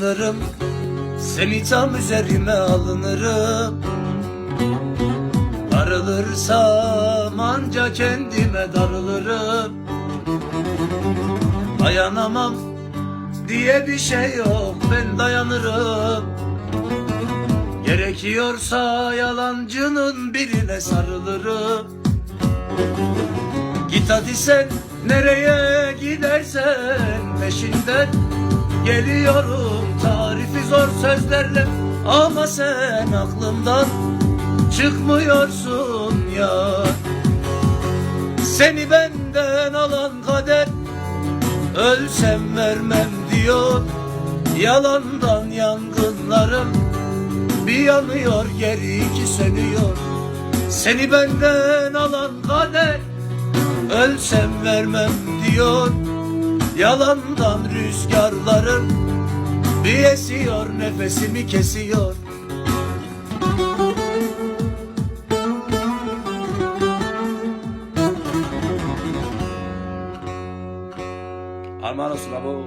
Alınırım. Seni tam üzerime alınırım. Darılırsam anca kendime darılırım. Dayanamam diye bir şey yok ben dayanırım. Gerekiyorsa yalancının birine sarılırım. Git hadi sen nereye gidersen peşinden Geliyorum tarifi zor sözlerle. Ama sen aklımdan çıkmıyorsun ya. Seni benden alan kader Ölsem vermem diyor. Yalandan yangınlarım Bir yanıyor geri iki sönüyor. Seni benden alan kader Ölsem vermem diyor Yalandan rüzgarlarım Bir esiyor nefesimi kesiyor. Armağan olsun abo